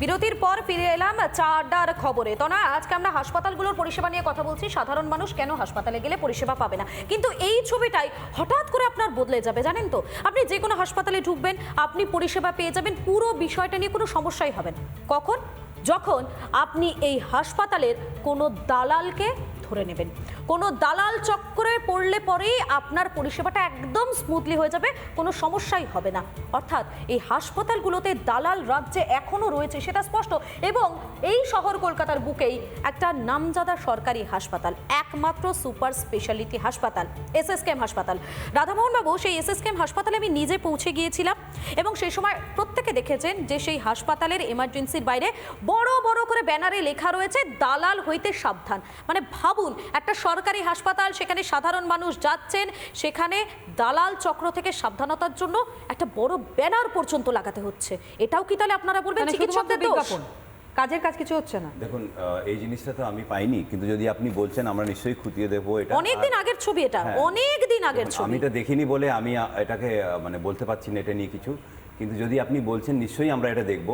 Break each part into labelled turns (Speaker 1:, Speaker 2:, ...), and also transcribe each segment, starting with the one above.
Speaker 1: বিরতির পর ফিরে এলাম চা আড্ডার খবরে। তো না আজকে আমরা হাসপাতালগুলোর পরিষেবা নিয়ে কথা বলছি। সাধারণ মানুষ কেন হাসপাতালে গেলে পরিষেবা পাবে না? কিন্তু এই ছবিটাই হঠাৎ করে আপনার বদলে যাবে, জানেন তো? আপনি যে কোনো হাসপাতালে ঢুকবেন, আপনি পরিষেবা পেয়ে যাবেন, পুরো বিষয়টা নিয়ে কোনো সমস্যাই হবে না। কখন? যখন আপনি এই হাসপাতালের কোনো দালালকে ধরে নেবেন। কোনো দালাল চক্করে পড়লে পরেই আপনার পরিষেবাটা একদম স্মুথলি হয়ে যাবে, কোনো সমস্যাই হবে না। অর্থাৎ এই হাসপাতালগুলোতে দালাল রাজ্যে এখনও রয়েছে সেটা স্পষ্ট এবং এই শহর কলকাতার বুকেই একটা নামজাদা সরকারি হাসপাতাল, একমাত্র সুপার স্পেশালিটি হাসপাতাল, এসএসকেএম হাসপাতাল। রাধামোহন বাবু সেই এসএসকেএম হাসপাতালে আমি নিজে পৌঁছে গিয়েছিলাম। এবং সেই সময় প্রত্যেকে দেখেছেন যে সেই হাসপাতালের এমার্জেন্সির বাইরে বড় বড় করে ব্যানারে লেখা রয়েছে দালাল হইতে সাবধান। মানে ভাবুন একটা সরকারি হাসপাতাল সেখানে সাধারণ মানুষ যাচ্ছেন সেখানে দালাল চক্র থেকে সাবধানতার জন্য একটা বড় ব্যানার পর্যন্ত লাগাতে হচ্ছে। এটাও কি তাহলে আপনারা বলবেন?
Speaker 2: মানে
Speaker 1: চিকিৎসকদের দোষ?
Speaker 2: কাজের কাজ কিছু হচ্ছে না।
Speaker 3: দেখুন এই জিনিসটা তো আমি পাইনি কিন্তু যদি আপনি বলছেন আমরা নিশ্চয়ই খুঁটিয়ে দেবো এটা।
Speaker 1: অনেক দিন আগের ছবি এটা
Speaker 3: হ্যাঁ।
Speaker 1: অনেক দিন আগের ছবি।
Speaker 3: আমি তো দেখিনি বলে আমি এটাকে মানে বলতে পারছি না এটা নিয়ে কিছু। কিন্তু যদি আপনি বলছেন নিশ্চয়ই আমরা এটা দেখব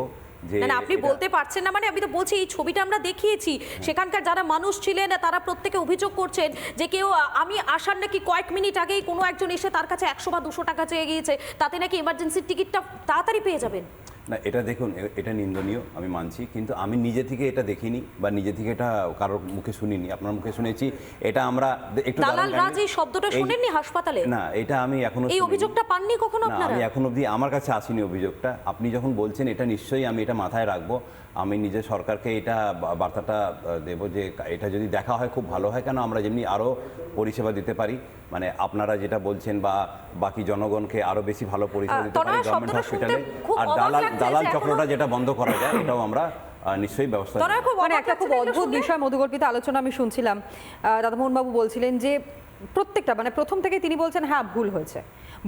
Speaker 3: যে
Speaker 1: না না আপনি বলতে পারছেন না মানে আমি তো বলছি এই ছবিটা আমরা দেখিয়েছি। সেখানকার যারা মানুষ ছিলেন তারা প্রত্যেকে অভিযোগ করছেন যে কেউ আমি আসার নাকি কয়েক মিনিট আগেই কোনো একজন এসে তার কাছে একশো বা দুশো টাকা চেয়ে গিয়েছে তাতে নাকি এমার্জেন্সির টিকিটটা তাড়াতাড়ি পেয়ে যাবেন।
Speaker 3: না এটা দেখুন এটা নিন্দনীয় আমি মানছি কিন্তু আমি নিজে থেকে এটা দেখিনি বা নিজে থেকে এটা কারোর মুখে শুনিনি আপনার মুখে শুনেছি এটা আমরা একটু
Speaker 1: দালাল রাজ এই শব্দটা শুনেননি হাসপাতালে?
Speaker 3: না এটা আমি এখনও
Speaker 1: এই অভিযোগটা পাননি কখনো আপনারা?
Speaker 3: আমি এখন অবধি আমার কাছে আসেনি অভিযোগটা। আপনি যখন বলছেন এটা নিশ্চয়ই আমি এটা মাথায় রাখব। আমি নিজে সরকারকে এটা বার্তাটা দেবো যে এটা যদি দেখা হয় খুব ভালো হয় কেন আমরা যেমনি আরও পরিষেবা দিতে পারি। মানে আপনারা যেটা বলছেন বা বাকি জনগণকে আরও বেশি ভালো পরিষেবা দিতে পারি গভর্নমেন্ট হসপিটালে আর দালাল দালাল চক্রটা যেটা বন্ধ করা যায় এটাও আমরা নিশ্চয়ই ব্যবস্থা
Speaker 1: খুব
Speaker 2: মানে একটা খুব অদ্ভুত বিষয় মধুকল্পিত আলোচনা আমি শুনছিলাম। রাধামোহন বাবু বলছিলেন যে প্রত্যেকটা মানে প্রথম থেকে তিনি বলছেন হ্যাঁ ভুল হয়েছে।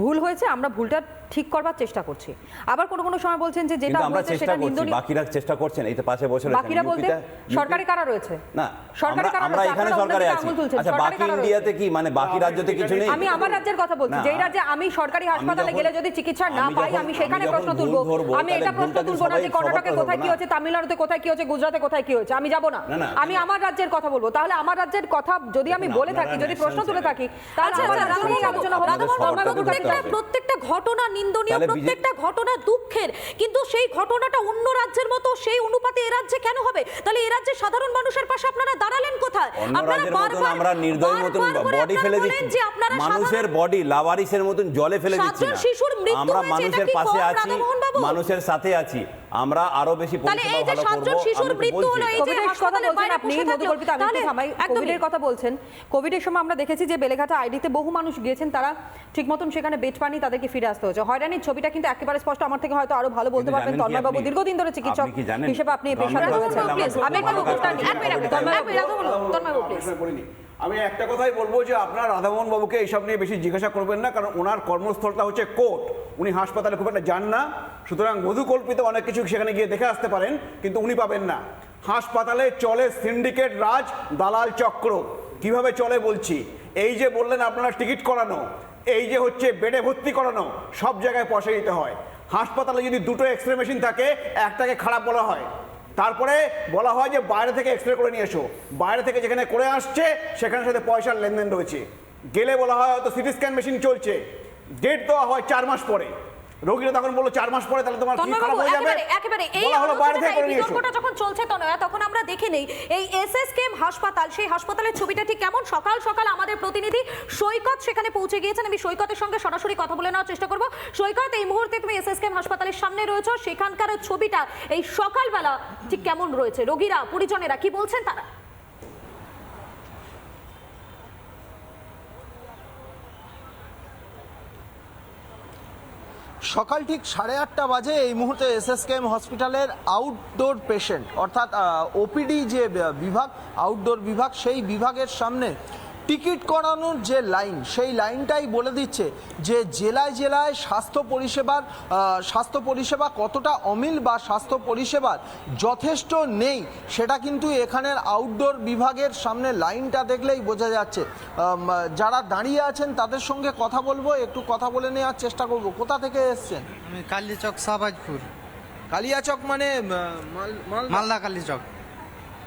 Speaker 2: ভুল হয়েছে আমরা ভুলটা ঠিক করবার চেষ্টা করছি। আবার কোনো কোনো সময় বলছেন যে যেটা
Speaker 3: আমরা
Speaker 2: হয়েছে
Speaker 3: চেষ্টা
Speaker 2: সেটা
Speaker 3: করছি
Speaker 2: নিন্দনীয়
Speaker 3: বাকিরা চেষ্টা করছেন এই তো পাশে বসে রয়েছেন।
Speaker 2: বাকিরা বলতে সরকারি কারা রয়েছে?
Speaker 3: না
Speaker 2: সরকারি কারা
Speaker 3: আমরা এখানে সরকারে আছি। আচ্ছা বাকি ইন্ডিয়াতে কি মানে বাকি রাজ্যতে কিছু নেই?
Speaker 2: আমি আমার রাজ্যের কথা বলছি যেই রাজ্যে আমি সরকারি হাসপাতালে গেলে যদি চিকিৎসা না পাই আমি সেখানে প্রশ্ন তুলবো। আমি এটা প্রশ্ন তুলবো না যে কর্ণাটকে কোথায় কি হচ্ছে তামিলনাড়ুতে কোথায় কি হচ্ছে গুজরাটে কোথায় কি হচ্ছে আমি যাব না।
Speaker 3: না, না,
Speaker 2: আমি আমার রাজ্যের কথা বলব। তাহলে আমার রাজ্যের কথা যদি আমি বলে থাকি যদি প্রশ্ন তুলে
Speaker 3: secretary।
Speaker 2: থাকি।
Speaker 1: আচ্ছা আচ্ছা
Speaker 3: করতে
Speaker 1: প্রত্যেকটা ঘটনা নিন্দনীয় প্রত্যেকটা ঘটনা দুঃখের। কিন্তু সেই ঘটনাটা অন্য রাজ্যের মতো সেই অনুপাতে এ রাজ্যে কেন হবে? তাহলে এ রাজ্যে সাধারণ মানুষের পাশে আপনারা দাঁড়ালেন কোথায়? আপনারা বারবার-
Speaker 3: আমরা নির্দয় মতন বডি ফেলে দিচ্ছি মানুষের বডি লাভারিসের মতন জলে ফেলে দিচ্ছি আমরা মানুষের পাশে আছি মানুষের সাথে আছি। আমরা আরও বেশি
Speaker 1: তাহলে এই যে সাতজন শিশুর মৃত্যু হলো, এই যে
Speaker 2: কোভিডের
Speaker 1: হাসপাতালের বাইরে
Speaker 2: আপনি একটু
Speaker 1: তাহলে
Speaker 2: থামাই কোভিডের কথা বলছেন। কোভিডের সময় আমরা দেখেছি যে বেলেঘাটা আইডিতে বহু মানুষ গিয়েছেন তারা ঠিক মতন সেখানে বেড পানি তাদেরকে ফিরে আসতে হয়েছে। হয়রানির ছবিটা কিন্তু একেবারে স্পষ্ট আমার থেকে হয়তো আরও ভালো বলতে পারবেন তন্ময় বাবু দীর্ঘদিন ধরে চিকিৎসক
Speaker 3: আপনি?
Speaker 2: হিসেবে আপনি পেশায় রয়েছেন।
Speaker 1: আমি একটু রাধামোহন, তন্ময় বাবু।
Speaker 4: আমি একটা কথাই বলব যে আপনার রাধামোহন বাবুকে এইসব নিয়ে বেশি জিজ্ঞাসা করবেন না কারণ ওনার কর্মস্থলটা হচ্ছে কোর্ট। উনি হাসপাতালে খুব একটা যান না। সুতরাং মধুকল্পিত অনেক কিছু সেখানে গিয়ে দেখে আসতে পারেন, কিন্তু উনি পাবেন না। হাসপাতালে চলে সিন্ডিকেট রাজ দালাল চক্র। কীভাবে চলে বলছি? এই যে বললেন আপনারা টিকিট করানো, এই যে হচ্ছে বেডে ভর্তি করানো, সব জায়গায় পয়সা দিতে হয়। হাসপাতালে যদি দুটো এক্সরে মেশিন থাকে, একটাকে খারাপ বলা হয়। তারপরে বলা হয় যে বাইরে থেকে এক্সরে করে নিয়ে এসো। বাইরে থেকে যেখানে করে আসছে সেখানের সাথে পয়সার লেনদেন রয়েছে। গেলে বলা হয় হয়তো সিটি স্ক্যান মেশিন চলছে। ডেট দেওয়া হয় চার মাস পরে। রোগীরা তখন বলল চার মাস পরে তাহলে তোমার কি খারাপ হয়ে যাবে?
Speaker 1: একেবারে এই
Speaker 4: হলো করে নিয়ে
Speaker 1: বিতর্কটা যখন চলছে তনয়া তখন আমরা দেখে নেই এই এসএসকেএম হাসপাতাল সেই হাসপাতালের ছবিটা ঠিক কেমন? সকাল সকাল আমাদের প্রতিনিধি সৈকত সেখানে পৌঁছে গিয়েছেন। আমি সৈকতের সঙ্গে সরাসরি কথা বলে নেওয়ার চেষ্টা করব। সৈকত এই মুহূর্তে তুমি এসএসকেএম হাসপাতালের সামনে রয়েছো। সেখানকার ছবিটা এই সকালবেলা ঠিক কেমন রয়েছে? রোগীরা পরিজনেরা কি বলছেন তারা?
Speaker 5: সকাল ঠিক সাড়ে আটটা বাজে এই মুহূর্তে এসএসকেএম হসপিটালের আউটডোর পেশেন্ট অর্থাৎ ওপিডি যে বিভাগ আউটডোর বিভাগ, সেই বিভাগের সামনে টিকিট করানোর যে লাইন সেই লাইনটাই বলে দিচ্ছে যে জেলায় জেলায় স্বাস্থ্য পরিষেবার স্বাস্থ্য পরিষেবা কতটা অমিল বা স্বাস্থ্য পরিষেবার যথেষ্ট নেই সেটা কিন্তু এখানের আউটডোর বিভাগের সামনে লাইনটা দেখলেই বোঝা যাচ্ছে। যারা দাঁড়িয়ে আছেন তাদের সঙ্গে কথা বলব একটু কথা বলে নেওয়ার চেষ্টা করব। কোথা থেকে এসছেন?
Speaker 6: আমি কালীচক শাহবাজপুর।
Speaker 5: কালিয়াচক মানে মালদা?
Speaker 6: মালদা কালী চক।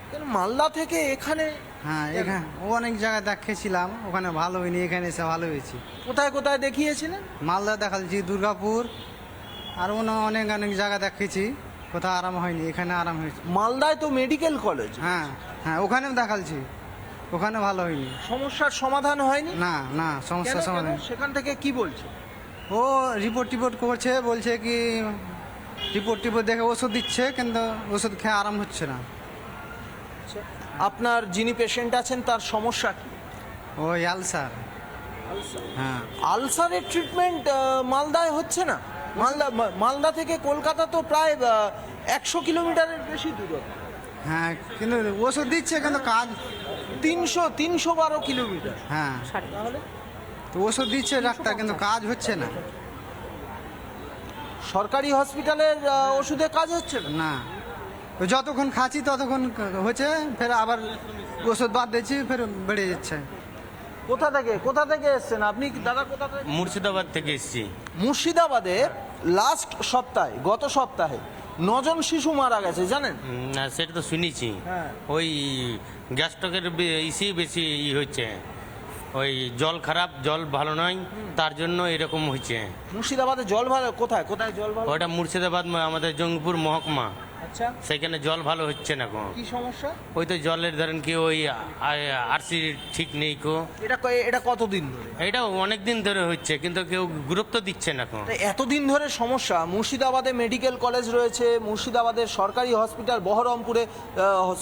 Speaker 5: কেন মালদা থেকে এখানে
Speaker 6: হ্যাঁ এখানে ও অনেক জায়গায় দেখেছিলাম ওখানে ভালো হয়নি এখানে এসে ভালো হয়েছে।
Speaker 5: কোথায় কোথায় দেখিয়েছিলেন?
Speaker 6: মালদা দেখালছি দুর্গাপুর আর অনেক অনেক জায়গা দেখেছি কোথাও আরাম হয়নি এখানে আরাম হয়েছে।
Speaker 5: মালদায় তো মেডিকেল কলেজ
Speaker 6: হ্যাঁ হ্যাঁ ওখানেও দেখালছি ওখানে ভালো হয়নি।
Speaker 5: সমস্যার সমাধান হয়নি?
Speaker 6: না না
Speaker 5: কেন,
Speaker 6: সমস্যার
Speaker 5: কেন?
Speaker 6: সমাধান।
Speaker 5: সেখান থেকে কি বলছে?
Speaker 6: ও রিপোর্ট টিপোর্ট করছে বলছে কি রিপোর্ট টিপোর্ট দেখে ওষুধ দিচ্ছে কিন্তু ওষুধ খেয়ে আরাম হচ্ছে না।
Speaker 5: আপনার যিনি পেশেন্ট আছেন তার সমস্যা কি?
Speaker 6: ও আলসার। হ্যাঁ।
Speaker 5: আলসারের ট্রিটমেন্ট মালদায় হচ্ছে না? মালদা মালদা থেকে কলকাতা তো প্রায় একশো কিলোমিটারের বেশি দূরত্ব
Speaker 6: হ্যাঁ কিন্তু ওষুধ দিচ্ছে কিন্তু কাজ
Speaker 5: তিনশো তিনশো বারো কিলোমিটার।
Speaker 6: হ্যাঁ।
Speaker 5: তাহলে?
Speaker 6: তো ওষুধ দিচ্ছে ডাক্তার কিন্তু কাজ হচ্ছে না।
Speaker 5: সরকারি হসপিটালের ওষুধে কাজ হচ্ছে না?
Speaker 6: না। তো যতক্ষণ খাচ্ছি ততক্ষণ হচ্ছে ফের আবার ওষুধ বাদ দিচ্ছি ফের বেড়ে যাচ্ছে।
Speaker 5: কোথা থেকে? কোথা থেকে এসছেন? আপনি দাদা কোথা থেকে?
Speaker 7: মুর্শিদাবাদ থেকে এসেছি।
Speaker 5: মুর্শিদাবাদে লাস্ট সপ্তাহে গত সপ্তাহে নজন শিশু মারা গেছে জানেন?
Speaker 7: না সেটা তো শুনেছি।
Speaker 5: হ্যাঁ।
Speaker 7: ওই গ্যাস্ট্রকের ইসি বেশি ই হচ্ছে। ওই জল খারাপ জল ভালো নয় তার জন্য এরকম হচ্ছে।
Speaker 5: মুর্শিদাবাদে জল ভালো কোথায়? কোথায় জল ভালো?
Speaker 7: ওটা মুর্শিদাবাদ আমাদের জঙ্গিপুর মহকুমা।
Speaker 5: আচ্ছা।
Speaker 7: সেখানে জল ভালো হচ্ছে না কো
Speaker 5: কি সমস্যা?
Speaker 7: ওই তো জলের ধরেন কি ওই আরসি ঠিক নেই কো।
Speaker 5: এটা এটা কতদিন ধরে?
Speaker 7: এটা অনেক দিন ধরে হচ্ছে কিন্তু কেউ গুরুত্ব দিচ্ছে না কো
Speaker 5: তা এতদিন ধরে সমস্যা। মুর্শিদাবাদে মেডিকেল কলেজ রয়েছে মুর্শিদাবাদের সরকারি হসপিটাল বহরমপুরে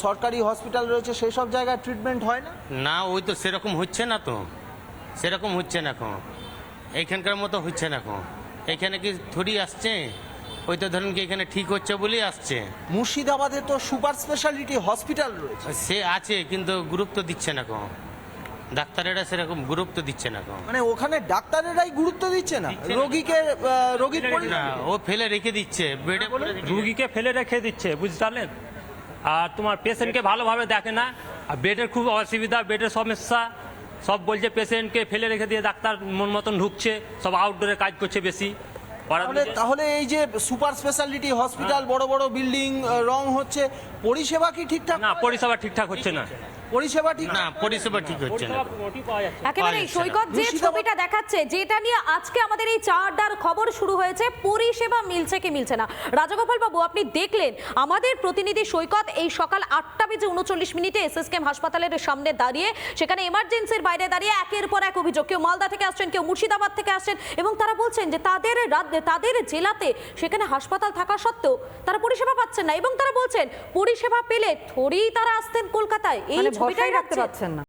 Speaker 5: সরকারি হসপিটাল রয়েছে সেই সব জায়গায় ট্রিটমেন্ট হয় না?
Speaker 7: না ওই তো সেরকম হচ্ছে না তো। সেরকম হচ্ছে না কো এইখানকার মতো হচ্ছে না কো এখানে কি থরি আসছে? ওই তো ধরুন কি এখানে ঠিক হচ্ছে বলেই আসছে।
Speaker 5: মুর্শিদাবাদে তো সুপার স্পেশালিটি হসপিটাল রয়েছে।
Speaker 7: সে আছে কিন্তু গুরুত্ব দিচ্ছে না কো ডাক্তারেরা সেরকম গুরুত্ব দিচ্ছে না কো
Speaker 5: মানে ওখানে ডাক্তারেরাই গুরুত্ব দিচ্ছে না? রোগীকে রোগীর
Speaker 7: না ও ফেলে রেখে দিচ্ছে। বেডে রেখে
Speaker 8: ফেলে রেখে দিচ্ছে বুঝতে আর তোমার পেশেন্টকে ভালোভাবে দেখে না? আর বেডের খুব অসুবিধা বেডের সমস্যা। সব বলছে পেশেন্টকে ফেলে রেখে দিয়ে ডাক্তার মন মতন ঢুকছে। সব আউটডোরে কাজ করছে বেশি।
Speaker 5: তাহলে তাহলে এই যে সুপার স্পেশালিটি হসপিটাল বড় বড় বিল্ডিং রং হচ্ছে পরিষেবা কি ঠিকঠাক?
Speaker 8: না পরিষেবা ঠিকঠাক হচ্ছে না।
Speaker 5: পরিষেবা ঠিক?
Speaker 7: না পরিষেবা ঠিক হচ্ছে না।
Speaker 1: একেবারে সৈকত যে ছবিটা দেখাচ্ছে যেটা নিয়ে আজকে আমাদের এই চারডার খবর শুরু হয়েছে পরিষেবা মিলছে কি মিলছে না? রাজাগোপাল বাবু আপনি দেখলেন আমাদের প্রতিনিধি সৈকত এই সকাল আটটা বেজে উনচল্লিশ মিনিটে এসএসকেএম হাসপাতালের সামনে দাঁড়িয়ে সেখানে এমার্জেন্সির বাইরে দাঁড়িয়ে একের পর এক অভিযোগ। কেউ মালদা থেকে আসছেন কেউ মুর্শিদাবাদ থেকে আসছেন এবং তারা বলছেন যে তাদের তাদের জেলাতে সেখানে হাসপাতাল থাকা সত্ত্বেও তারা পরিষেবা পাচ্ছেন না এবং তারা বলছেন পরিষেবা পেলে থোড়েই তারা আসতেন কলকাতায়। এই
Speaker 2: মানে
Speaker 1: ছবিটাই
Speaker 2: রাখতে পারছেন না।